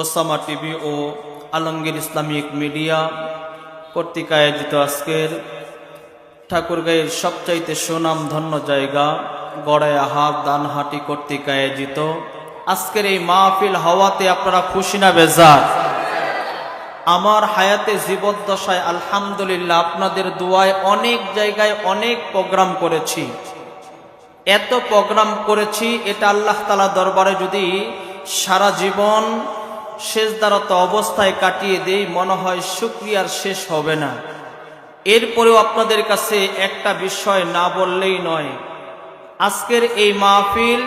Osama TV ও Alamgir Islamic media কর্তৃক আয়োজিত আজকের ঠাকুরগাঁয়ের সবচাইতে সুনাম ধন্য জায়গা গড়ায় হাত দানহাটি কর্তৃক আয়োজিত। আজকের এই মাহফিল হওয়াতে আপনারা খুশি না বেজার? আমার হায়াতে জীবদ্দশায় আলহামদুলিল্লাহ আপনাদের দোয়ায় অনেক জায়গায় অনেক প্রোগ্রাম করেছি। এত প্রোগ্রাম করেছি, এটা আল্লাহ তালা দরবারে যদি সারা জীবন শেষদারত অবস্থায় কাটিয়ে দেই, মনে হয় শুক্রিয়ার শেষ হবে না। এরপরেও আপনাদের কাছে একটা বিষয় না বললেই নয়। আজকের এই মাহফিল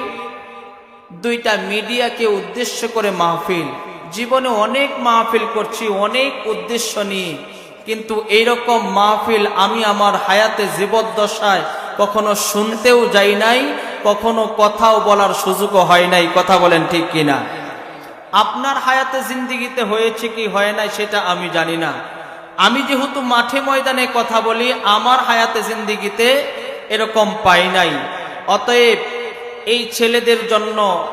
দুইটা মিডিয়াকে উদ্দেশ্য করে মাহফিল। জীবনে অনেক মাহফিল করছি, অনেক উদ্দেশ্য নিয়ে। কিন্তু এইরকম মাহফিল আমি আমার হায়াতে জীবদ্দশায় কখনো শুনতেও যাই নাই, কখনো কথাও বলার সুযোগও হয় নাই। কথা বলেন ঠিক কিনা? আপনার হায়াতে জিন্দিগিতে হয়েছে কি হয় নাই সেটা আমি জানি না। আমি যেহেতু মাঠে ময়দানে কথা বলি, আমার হায়াতে জিন্দিগিতে এরকম পাই নাই। অতএব এই ছেলেদের জন্য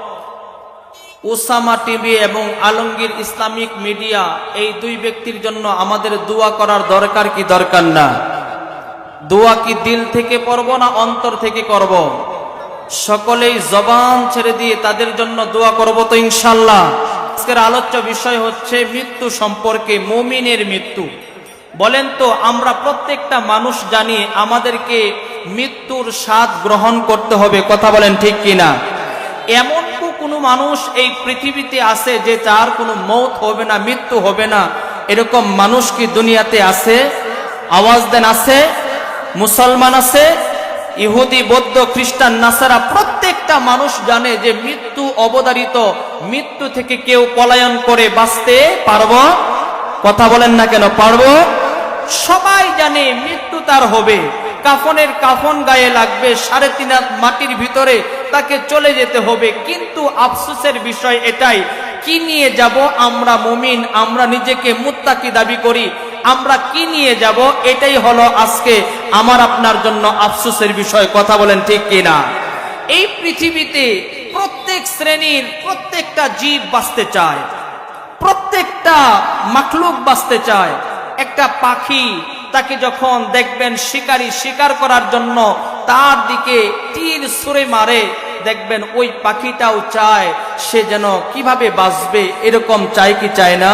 ওসামা টিভি এবং আলমগীর ইসলামিক মিডিয়া এই দুই ব্যক্তির জন্য আমাদের দোয়া করার দরকার কি দরকার না? দোয়া কি দিল থেকে পড়ব না অন্তর থেকে করব? সকলেই জবান ছেড়ে দিয়ে তাদের জন্য দোয়া করব তো ইনশাল্লাহ আজকের আলোচ্য বিষয় হচ্ছে মৃত্যু সম্পর্কে মুমিনের মৃত্যু। বলেন তো, আমরা প্রত্যেকটা মানুষ জানি আমাদেরকে মৃত্যুর স্বাদ গ্রহণ করতে হবে, কথা বলেন ঠিক কিনা? এমন কোনো মানুষ এই পৃথিবীতে আছে যে তার কোনো মৌত হবে না, মৃত্যু হবে না। এরকম মানুষ কি দুনিয়াতে আছে? আওয়াজ দেন, আছে? মুসলমান আছে? ইহুদি, বৌদ্ধ, খ্রিস্টান, নাসারা প্রত্যেকটা মানুষ জানে যে মৃত্যু অবদারিত মৃত্যু থেকে কেউ পলায়ন করে বাঁচতে পারব? কথা বলেন না কেন, পারব? সবাই জানে মৃত্যু তার হবে। কাফনের কাফন গায়ে লাগবে, সাড়ে তিন মাটির ভিতরে তাকে চলে যেতে হবে। কিন্তু আফসোসের বিষয় এটাই, কি নিয়ে যাব আমরা মুমিন? আমরা নিজেকে মুত্তাকি দাবি করি। আমরা কি নিয়ে যাব? এটাই হলো আজকে আমার আপনার জন্য আফসোসের বিষয়। কথা বলেন ঠিক কিনা? এই পৃথিবীতে প্রত্যেক শ্রেণির প্রত্যেকটা জীব বাঁচতে চায়। প্রত্যেকটা মাখলুক বাঁচতে চায়। একটা পাখি তাকে যখন দেখবেন শিকারী শিকার করার জন্য তার দিকে তীর সুরে মারে, দেখবেন ওই পাখিটাও চায় সে যেন কীভাবে বাঁচবে, এরকম চায় কি চায় না?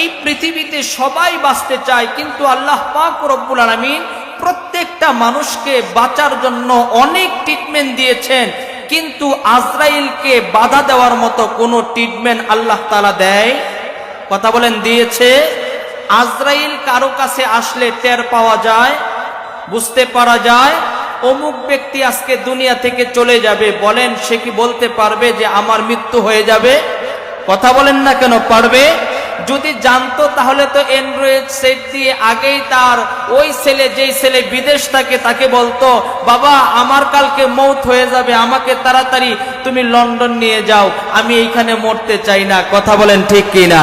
এই পৃথিবীতে সবাই বাঁচতে চায়, কিন্তু আল্লাহ পাক রব্বুল আলমিন প্রত্যেকটা মানুষকে বাঁচার জন্য অনেক ট্রিটমেন্ট দিয়েছেন, কিন্তু আজরাইলকে বাধা দেওয়ার মতো কোনো ট্রিটমেন্ট আল্লাহ তালা দেয়? কথা বলেন, দিয়েছে। আজরাইল কারও কাছে আসলে টের পাওয়া যায়, বুঝতে পারা যায়, অমুক ব্যক্তি আজকে দুনিয়া থেকে চলে যাবে, বলেন সে কি বলতে পারবে যে আমার মৃত্যু হয়ে যাবে? কথা বলেন না কেন, পারবে? যদি জানতো তাহলে তো অ্যান্ড্রয়েড সেট দিয়ে আগেই তার ওই ছেলে, যেই ছেলে বিদেশ থাকে তাকে বলতো, বাবা, আমার কালকে মৌত হয়ে যাবে, আমাকে তাড়াতাড়ি তুমি লন্ডন নিয়ে যাও, আমি এইখানে মরতে চাই না। কথা বলেন ঠিক কি না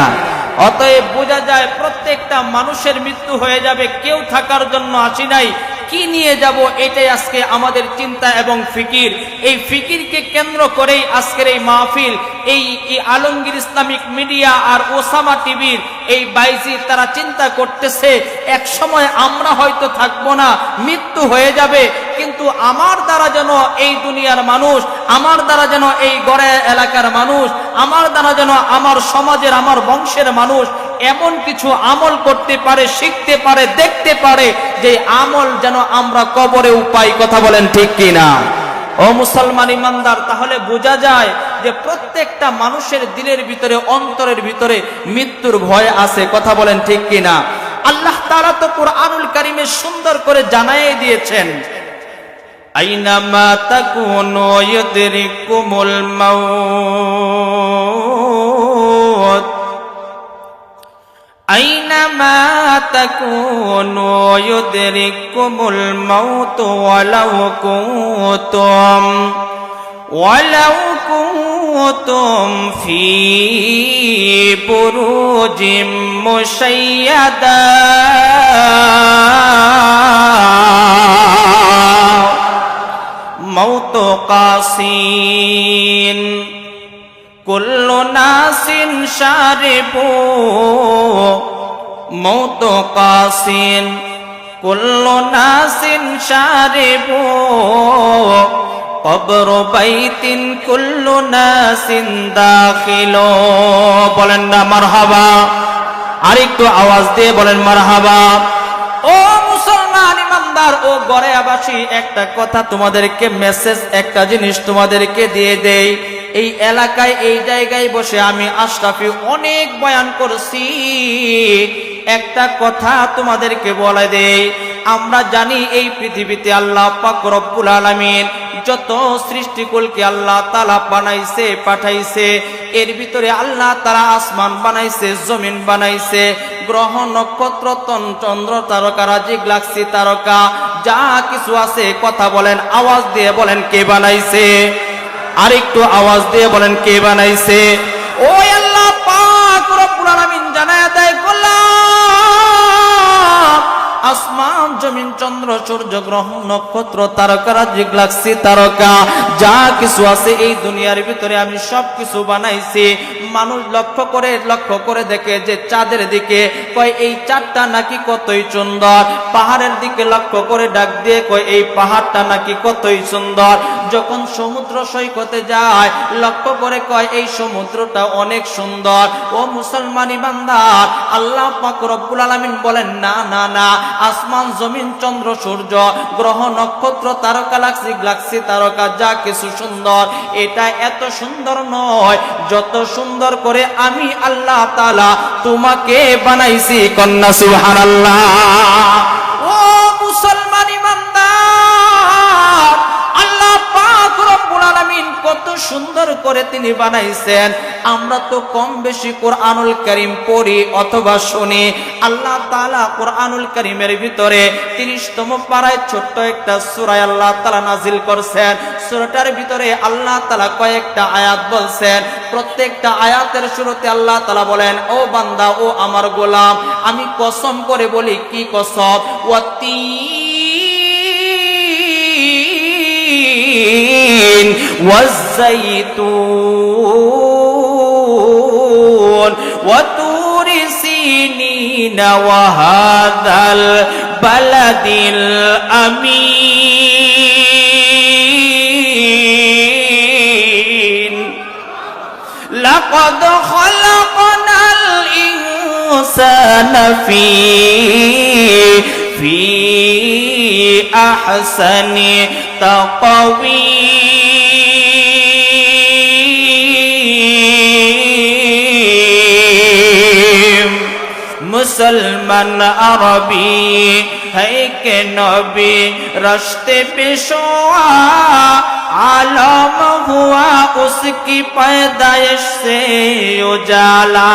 অতএব বোঝা যায় প্রত্যেকটা মানুষের মৃত্যু হয়ে যাবে, কেউ থাকার জন্য আসি নাই। কি নিয়ে যাব এটাই আজকে আমাদের চিন্তা এবং ফিকির। এই ফিকিরকে কেন্দ্র করেই আজকের এই মাহফিল, এই আলমগীর ইসলামিক মিডিয়া আর ওসামা টিভির এই বাইজি তারা চিন্তা করতেছে, এক সময় আমরা হয়তো থাকব না, মৃত্যু হয়ে যাবে, কিন্তু আমার দ্বারা যেন এই দুনিয়ার মানুষ, আমার দ্বারা যেন এই গড়ে এলাকার মানুষ, আমার দ্বারা যেন আমার সমাজের, আমার বংশের মানুষ এমন কিছু আমল করতে পারে, শিখতে পারে, দেখতে পারে, যে আমল যেন আমরা কবরে উপায়, কথা বলেন ঠিক কিনা? ও মুসলমান ইমানদার, তাহলে বোঝা যায় যে প্রত্যেকটা মানুষের দিলের ভিতরে, অন্তরের ভিতরে মৃত্যুর ভয় আছে, কথা বলেন ঠিক কিনা? আল্লাহ তারা তো পুরো কোরআনুল কারিমে সুন্দর করে জানাই দিয়েছেন, আইনামা তাকুনু ইউদরিকুমুল মাউত। أينما تكونوا يدرككم الموت ولو كنتم ولو كنتم في بروج مشيدة موت قاسين কুল্লু নাসিন শারিবু, মৌত কাসিন। কুল্লু নাসিন শারিবু, কবর বাইতিন কুল্লু নাসিন দাখিলো। বলেন না, মারহাবা। আরেকটু আওয়াজ দিয়ে বলেন, মারহাবা। ও মুসলমান ইমানদার ও গড়ে আবাসী একটা কথা তোমাদেরকে মেসেজ একটা জিনিস তোমাদেরকে দিয়ে দেই। এই এলাকায়, এই জায়গায় বসে আমি আশরাফি অনেক বয়ান করছি। একটা কথা তোমাদেরকে বলে দেই, আমরা জানি এই পৃথিবীতে আল্লাহ পাক রব্বুল আলামিন যত সৃষ্টিকুলকে আল্লাহ তালা বানাইছে, পাঠাইছে, এর ভিতরে আল্লাহ তারা আসমান বানাইছে, জমিন বানাইছে, গ্রহ, নক্ষত্র চন্দ্র, তারকা রাজি গ্লাক্সি তারকা, যা কিছু আছে কথা বলেন, আওয়াজ দিয়ে বলেন কে বানাইছে। আরেকটু আওয়াজ দিয়ে বলেন কে বানাইছে? চন্দ্র, সূর্য, গ্রহ, নক্ষত্র তারকারা গ্লাক্সি তারকা, যা কিছু আছে এই দুনিয়ার ভিতরে আমি সব কিছু বানাইছি। মানুষ লক্ষ্য করে লক্ষ্য করে দেখে যে চাঁদের দিকে কয় এই চাঁদটা নাকি কতই সুন্দর। পাহাড়ের দিকে লক্ষ্য করে ডাক দিয়ে কয় এই পাহাড়টা নাকি কতই সুন্দর। যখন সমুদ্র সৈকতে যায়, লক্ষ্য করে কয় এই সমুদ্রটা অনেক সুন্দর। ও মুসলমান ইমানদার আল্লাহ পাক রব্বুল আলামিন বলেন, না না না, আসমান, জমিন, চন্দ্র সূর্য, গ্রহ, নক্ষত্র, তারকা, লাক্সি, গ্লাক্সি, তারকা, যা কিছু সুন্দর। এটা এত সুন্দর নয়, যত সুন্দর করে আমি আল্লাহ তালা তোমাকে বানাইছি, কন্যা সুহান আল্লাহ ও মুসলমান ইমানদার আলামিন কত সুন্দর করে তিনি বানাইছেন। আমরা তো কম বেশি কোরআনুল কারীম পড়ি অথবা শুনি। আল্লাহ তাআলা কোরআনুল কারীমের ভিতরে 30 তম পারায় ছোট্ট একটা সূরা আল্লাহ তাআলা নাজিল করছেন। সূরাটার ভিতরে আল্লাহ তাআলা কয়েকটা আয়াত বলছেন। প্রত্যেকটা আয়াতের শুরুতে আল্লাহ তাআলা বলেন, ও বান্দা, ও আমার গোলাম, আমি কসম করে বলি, কি কসম? ওয়াতি والتين والزيتون وطور سينين وهذا البلد الأمين. لقد خلقنا الإنسان في في أحسن تقويم. মুসলমান আরবি। কে নবী রশতে পেশোয়া আলম হুয়া উসকি পয়দায়শ সে উজালা।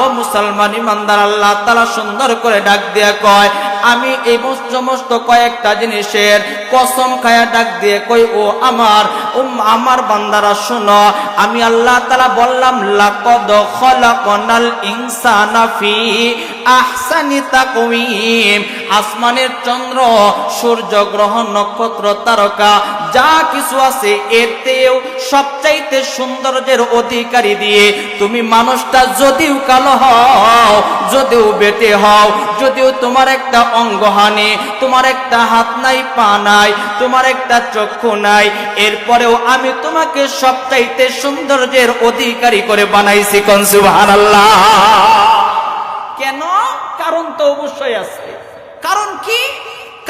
ও মুসলমান ইমানদার, আল্লাহ তালা সুন্দর করে ডাক দিয়া কয়, আমি এই সমস্ত কয়েকটা জিনিসের কসম খায়া ডাক দিয়ে কই, ও আমার আমার বান্দারা আমি আল্লাহ তালা বললাম, লাকদ খলাকনাল আহসানি আসমানের চন্দ্র, সূর্য গ্রহ, নক্ষত্র, তারকা, যা কিছু আছে এতেও সবচাইতে সৌন্দর্যের অধিকারী দিয়ে, তুমি মানুষটা যদিও কালো হও। যদিও বেটে হও, যদিও তোমার একটা অঙ্গহানি তোমার একটা হাত নাই, পা নাই, তোমার একটা চক্ষু নাই, এরপরেও আমি তোমাকে সবচাইতে সৌন্দর্যের অধিকারী করে বানাইছি কনসুবহানাল্লাহ কেন? কারণ তো অবশ্যই আছে। কারণ কি?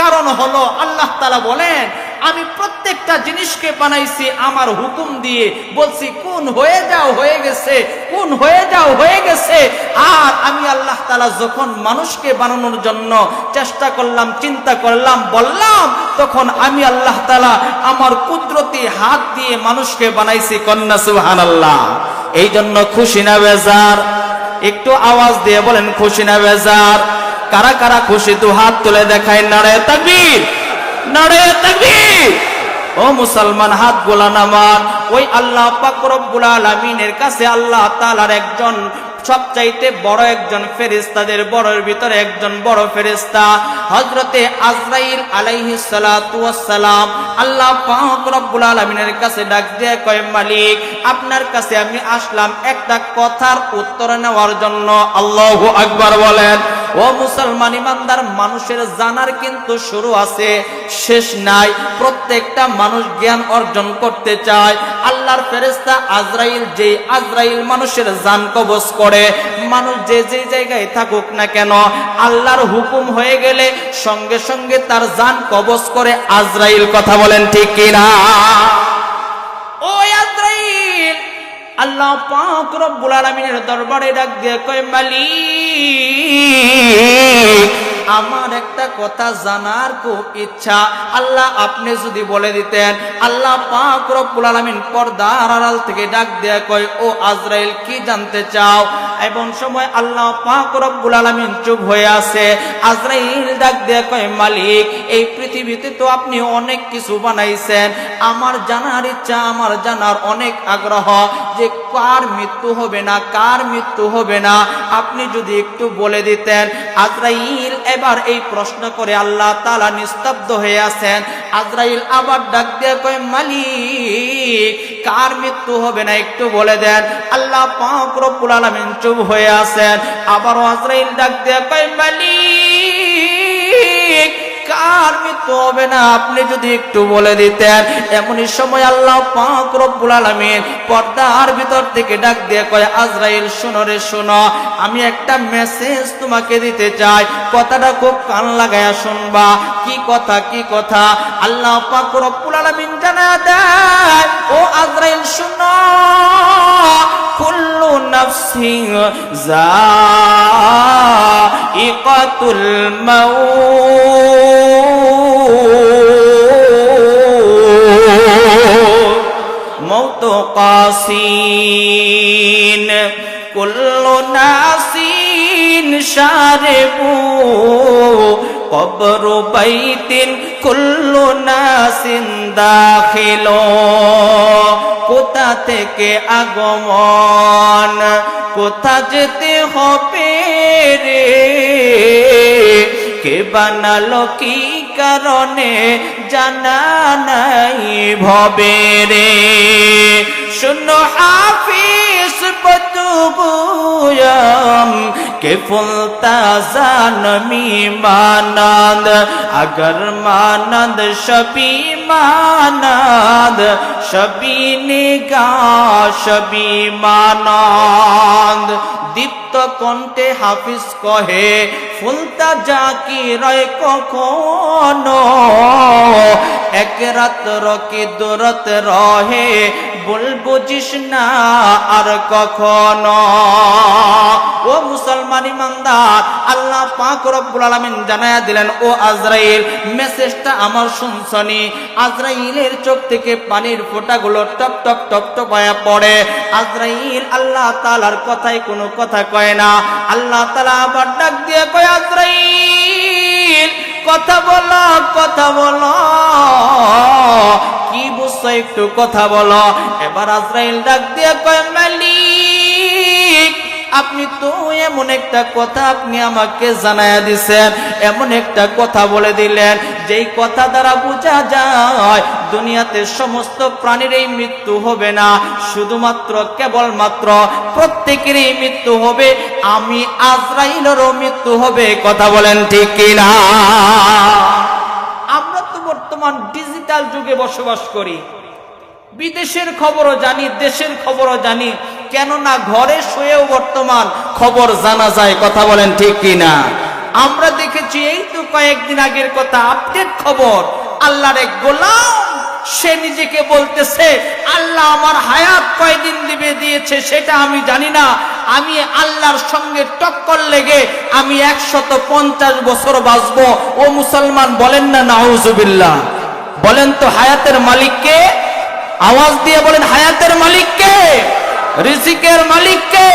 কারণ হলো আল্লাহ তালা বলেন, আমি প্রত্যেকটা জিনিসকে বানাইছি আমার হুকুম দিয়ে। বলছি, কোন হয়ে যাও হয়ে গেছে, কোন হয়ে যাও হয়ে গেছে। আর আমি আল্লাহ তালা যখন মানুষকে বানানোর জন্য চেষ্টা করলাম, চিন্তা করলাম, বললাম, তখন আমি আল্লাহ তালা আমার কুদরতি হাত দিয়ে মানুষকে বানাইছি কন্যা সুহান আল্লাহ এই জন্য খুশি না বেজার। একটু আওয়াজ দিয়ে বলেন, খুশি না বেজার? কারা কারা খুশি তো হাত তুলে দেখায়, নারে তাকবীর নারে তাকবীর। ও মুসলমান, হাত গোলা নামান ওই আল্লাহ পাক রব্বুল আলামিনের কাছে আল্লাহ তাআলার একজন সবচাইতে বড় একজন ফেরিস্তাদের বড়ের ভিতরে একজন বড় ফেরিস্তা হজরতে আজরাইল আলাইহি সালাম আল্লাহ পাক রব্বুল আলামিনের কাছে ডাক দিয়ে, কয়, মালিক, আপনার কাছে আমি আসলাম একটা কথার উত্তর নেওয়ার জন্য। আল্লাহু আকবার বলেন। ও মুসলমান ইমানদার, মানুষের জানার কিন্তু শুরু আছে, শেষ নাই। প্রত্যেকটা মানুষ জ্ঞান অর্জন করতে চায়। আল্লাহর ফেরেস্তা আজরাইল যে আজরাইল মানুষের জান কবজ করে, মানুষ যে যে জায়গায় থাকুক না কেন, আল্লাহর হুকুম হয়ে গেলে সঙ্গে সঙ্গে তার জান কবজ করে আজরাইল। কথা বলেন ঠিক কিনা? আল্লাহ পাক রব্বুল আলামিনের দরবারে ডাক দিয়ে কয় মালিক আমার একটা কথা জানার খুব ইচ্ছা। আল্লাহ আপনি যদি বলে দিতেন, আল্লাহ পাক রব্বুল আলামিন পর্দার আড়াল থেকে ডাক দেয়া কয়, ও আজরাইল, কি জানতে চাও? এমন সময় আল্লাহ পাক রব্বুল আলামিন চুপ হয়ে আছে। আজরাইল ডাক দেয়া কয়, মালিক, এই পৃথিবীতে তো আপনি অনেক কিছু বানাইছেন। আমার জানার ইচ্ছা, আমার জানার অনেক আগ্রহ যে কার মৃত্যু হবে না, কার মৃত্যু হবে না। আপনি যদি একটু বলে দিতেন, আজরাইল এবার এই প্রশ্ন করে আল্লাহ তালা নিস্তব্ধ হয়ে আছেন। আজরাইল আবার ডাক দিয়ে কয়, মালিক, কার মৃত্যু হবে না একটু বলে দেন। আল্লাহ পাক আলামিন চুপ হয়ে আছেন। আবারও আজরাইল ডাক দিয়ে কয়, মালিক কার মৃত্যু হবে না? আপনি যদি একটু বলে দিতেন। এমনই সময় আল্লাহ পাক রব্বুল আলামিন পর্দার ভিতর থেকে ডাক দিয়ে কয়, আজরাইল, শোনো রে, শোনো। আমি একটা মেসেজ তোমাকে দিতে চাই। কথাটা খুব কান লাগায়া শুনবা। কি কথা কি কথা? আল্লাহ পাক আলামিন জানা দেয়, ও আজরাইল, শোনো। কুল্লু নাফসিন যায়িকাতুল মাউত। মৌত কাসিন। কুল্লু নাসিন শারিবু কবর বাইতিন কুল্লু নাসিন দাখিল। কোথা থেকে আগমন? কোথা যেতে হবে রে? কে বানালো কি কারণে জানা নাই ভবে রে? শুনো হাফিজ বতুবুয়ম কে ফুলতা জানমি মানন্দ अगर मानंद शबी मानंद शबी निगाह শবি মানন্দ দীপ্ত কণ্ঠে হাফিজ কহে ফুলতা জাকি রয় কখনো এক রাত রকি দূরত রহে বল বুঝিস না আর কখনো। ও মুসলমান ইমানদার, আল্লাহ পাক রব্বুল আলামিন জানায়া দিলেন, ও আজরাইল মেসেজটা আমার শুনছনি। আজরাইলের চোখ থেকে পানির ফোঁটাগুলো টপ টপ টপ টপায়া পড়ে। আজরাইল আল্লাহ তাআলার কথাই কোনো কথা কয় না। আল্লাহ তাআলা আবার ডাক দিয়ে কয়, আজরাইল কথা বলো, কথা বল। কি বুঝছ একটু কথা বলো? এবার আজরাইল ডাক দিয়ে কয়, মালিক, আপনি তো এমন একটা কথা আপনি আমাকে জানাইয়া দিছেন, এমন একটা কথা বলে দিলেন। যেই কথা দ্বারা বোঝা যায়, দুনিয়াতে সমস্ত প্রাণীর এই মৃত্যু হবে না। শুধুমাত্র, কেবলমাত্র প্রত্যেকেরই মৃত্যু হবে। আমি আজরাইলেরও মৃত্যু হবে, কথা বলেন ঠিক কিনা? আমরা তো বর্তমান ডিজিটাল যুগে বসবাস করি। বিদেশের খবরও জানি, দেশের খবরও জানি। কেননা ঘরে শুয়েও বর্তমান খবর জানা যায়, কথা বলেন ঠিক কিনা? আমরা দেখেছি এই তো কয়েকদিন আগের কথা, আপডেট খবর। আল্লাহর এক গোলাম, সে নিজেকে বলতেছে, আল্লাহ আমার হায়াত কয়দিন দিবে দিয়েছে সেটা আমি জানি না। আমি আল্লাহর সঙ্গে টক্কর লেগে আমি একশত পঞ্চাশ বছর বাঁচবো। ও মুসলমান, বলেন না, নাউজুবিল্লাহ। বলেন তো, হায়াতের মালিককে আওয়াজ দিয়ে বলেন, হায়াতের মালিককে রিজিকের মালিককে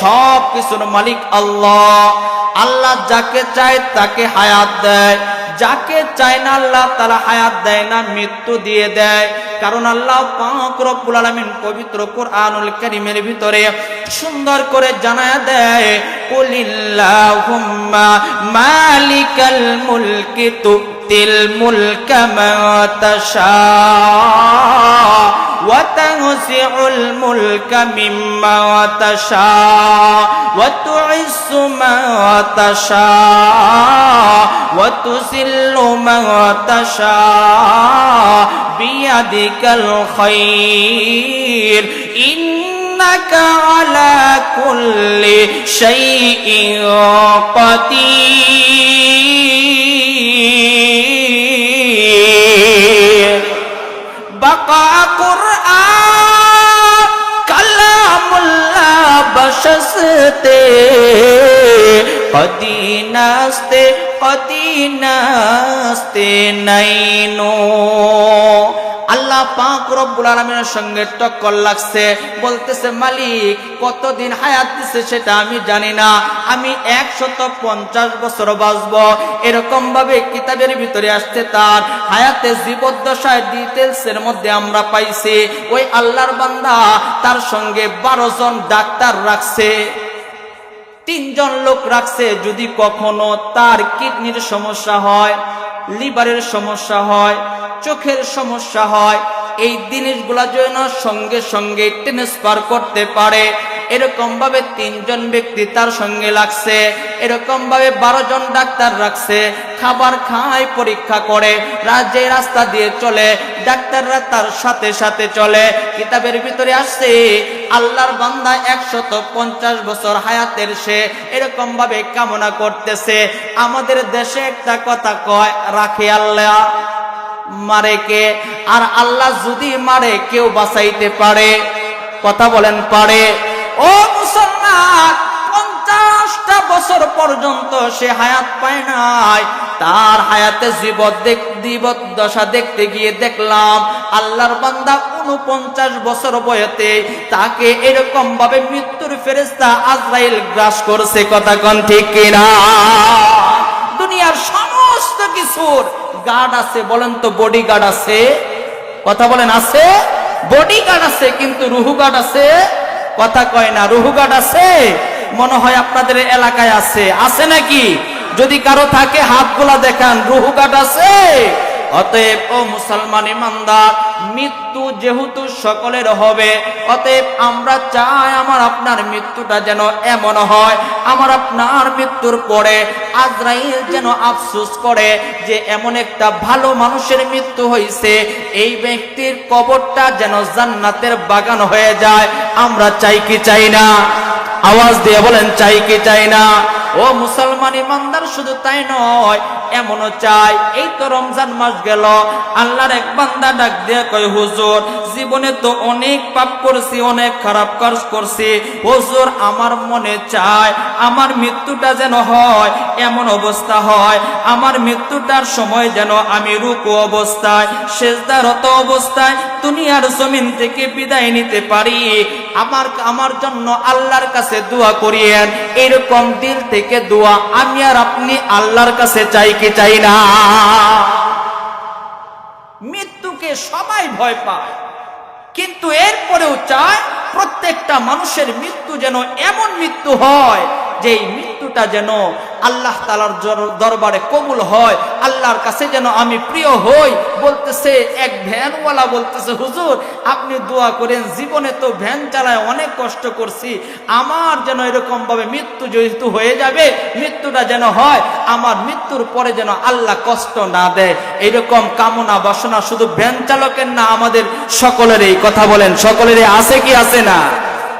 সব কিছুর মালিক আল্লাহ। আল্লাহ যাকে চায় তাকে হায়াত দেয়। যাকে চায় না আল্লাহ তালা হায়াত দেয় না, মৃত্যু দিয়ে দেয়। কারণ আল্লাহ পাক রব্বুল আলামিন পবিত্র কোরআনুল কারীমের ভিতরে সুন্দর করে জানায়া দেয়, কুলিল্লাহুম্মা মালিকাল মুলকি তুতিল মুলকা মা তাশা وتنزع الملك مما تشاء وتعز من تشاء وتذل من تشاء بيدك الخير إنك على كل شيء قدير আসতে কদিন আসতে কদিন আসতে নাইনো। আল্লাহ পাক রব্বুল আলমিনের সঙ্গে টক্কর লাগছে, বলতেছে, মালিক, কতদিন হায়াত দিছে সেটা আমি জানি না। আমি একশত পঞ্চাশ বছর বাঁচব। এরকম ভাবে কিতাবের ভিতরে আসছে তার, হায়াতে জীবদ্দশায় ডিটেলসের মধ্যে আমরা পাইছি, ওই আল্লাহর বান্দা তার সঙ্গে বারো জন ডাক্তার রাখছে। তিনজন লোক রাখছে, যদি কখনো তার কিডনির সমস্যা হয়, লিভারের সমস্যা হয়, চোখের সমস্যা হয় এই জিনিসগুলা যেন সঙ্গে সঙ্গে ট্রান্সফার করতে পারে। এরকম ভাবে তিনজন ব্যক্তি তার সঙ্গে লাগছে, এরকম ভাবে বারো জন ডাক্তার রাখছে, খাবার খায়, পরীক্ষা করে রাজ্যে রাস্তা দিয়ে চলে, ডাক্তাররা তার সাথে সাথে চলে। কিতাবের ভিতরে আসছে, আল্লাহর বান্দা একশত পঞ্চাশ বছর হায়াতের সে এরকম ভাবে কামনা করতেছে। আমাদের দেশে একটা কথা কয়, রাখে আল্লাহ। মারে কে? আর আল্লাহ যদি মারে, কেউ বাঁচাইতে পারে? কথা বলেন, পারে? ও মুসলমান, পঞ্চাশটা বছর পর্যন্ত সে হায়াত পায় নাই। তার হায়াতে জীবত দেখ দশা দেখতে গিয়ে দেখলাম, আল্লাহর বান্দা উনপঞ্চাশ বছর বয়তে তাকে এরকম ভাবে মৃত্যুর ফেরেস্তা আজরাইল গ্রাস করছে। কথা কন ঠিক কিনা? দুনিয়ার সমস্ত কিছুর গার্ড আছে, বলেন তো বডি গার্ড আছে। কথা বলেন, আছে? বডি গার্ড আছে, কিন্তু রুহু গার্ড আছে? কথা কয় না রুহু গার্ড আছে? মনে হয় আপনাদের এলাকায় আছে। আছে নাকি? যদি কারও থাকে হাত হাতগুলা দেখান রুহু গার্ড আছে? অতএব, ও মুসলমান ইমানদার, মৃত্যু যেহেতু সকলের হবে, অতএব আমরা চাই আমার আপনার মৃত্যুটা যেন এমন হয়, আমার আপনার মৃত্যুর পরে আজরাইল যেন আফসোস করে যে এমন একটা ভালো মানুষের মৃত্যু হয়েছে এই ব্যক্তির কবরটা যেন জান্নাতের বাগান হয়ে যায়, আমরা চাই কি চাই না? আওয়াজ দিয়ে বলেন, চাই কি চাই না? ও মুসলমান ইমানদার, শুধু তাই নয়, এমনও চাই, এই তো রমজান মাস গেল, আল্লাহর এক বান্দা ডাক দিয়ে কয়, হুজুর, জীবনে তো অনেক পাপ করছি, অনেক খারাপ কাজ করছি, হুজুর, আমার মনে চায়, আমার মৃত্যুটা যেন হয়, এমন অবস্থা হয়, আমার মৃত্যুটার সময় যেন আমি রুকু অবস্থায় শেষদারত অবস্থায়, দুনিয়ার জমিন থেকে বিদায় নিতে পারি আমার আমার জন্য আল্লাহর কাছে দোয়া করিয়েন। এরকম দিল থেকে দোয়া আমি আর আপনি আল্লাহর কাছে চাই কি চাই না? মৃত্যুকে সবাই ভয় পায়, কিন্তু এরপরেও চায় প্রত্যেকটা মানুষের মৃত্যু যেন এমন মৃত্যু হয় যে এই মৃত্যুটা যেন আল্লাহ তালার দরবারে কবুল হয়, আল্লাহর কাছে যেন আমি প্রিয় হই। বলতেছে এক ভ্যানওয়ালা বলতেছে, হুজুর, আপনি দোয়া করেন, জীবনে তো ভ্যান চালায় অনেক কষ্ট করছি। আমার যেন এরকম ভাবে মৃত্যু যেহেতু হয়ে যাবে, মৃত্যুটা যেন হয়, আমার মৃত্যুর পরে যেন আল্লাহ কষ্ট না দেয়। এরকম কামনা বাসনা শুধু ভ্যান চালকের না, আমাদের সকলেরই কথা বলেন। সকলেরই আছে কি আছে? না।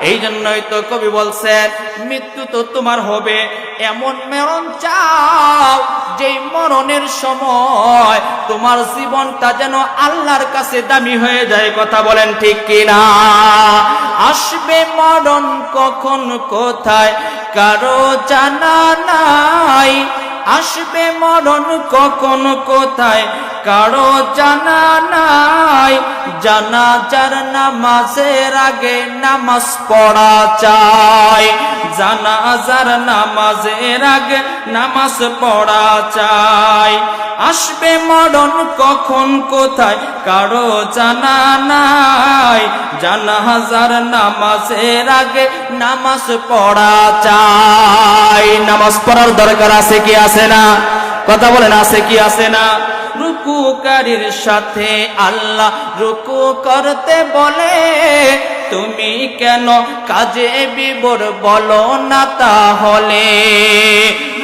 এই জন্যই তো কবি বলছেন মৃত্যু তো তোমার হবে। এমন মরণ চাও যে মরণের সময় তোমার জীবনটা যেন আল্লাহর কাছে দামি হয়ে যায়। কথা বলেন ঠিক কিনা? আসবে মরণ কখন কোথায়? কারও জানা নাই। আসবে মরণ কখন কোথায়? কারও জানা নাই। জানা যার নামাজের আগে নামাজ পড়া চাই। জানাজার নামাজের আগে নামাজ পড়া চাই। আসবে মরণ কখন কোথায়? কারও জানা নাই। জানাজার নামাজের আগে নামাজ পড়া চাই। নামাজ পড়ার দরকার আছে কি আছে না? কথা বলেন, আছে কি, আছে না? রুকুকারীর সাথে আল্লাহ রুকু করতে বলে। তুমি কেন কাজে বিবর বলো না তাহলে?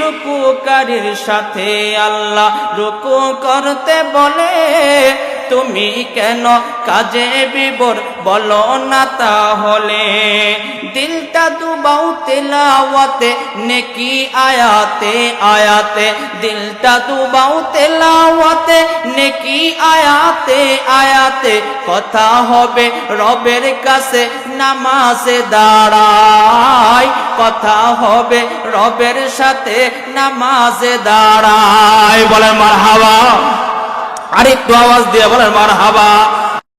রুকুকারীর সাথে আল্লাহ রুকু করতে বলে। তুমি কেন কাজে বিবর? বলো না তাহলে। দিলটা দুবাউ তেলাওয়াতে, নেকি আয়াতে আয়াতে। দিলটা দুবাউ তেলাওয়াতে, নেকি আয়াতে আয়াতে। কথা হবে রবের কাছে, নামাজে দাঁড়ায়। কথা হবে রবের সাথে, নামাজে দাঁড়ায়। বলে মার হাওয়া আরেকটু আওয়াজ দিয়ে বলেন মার হাবা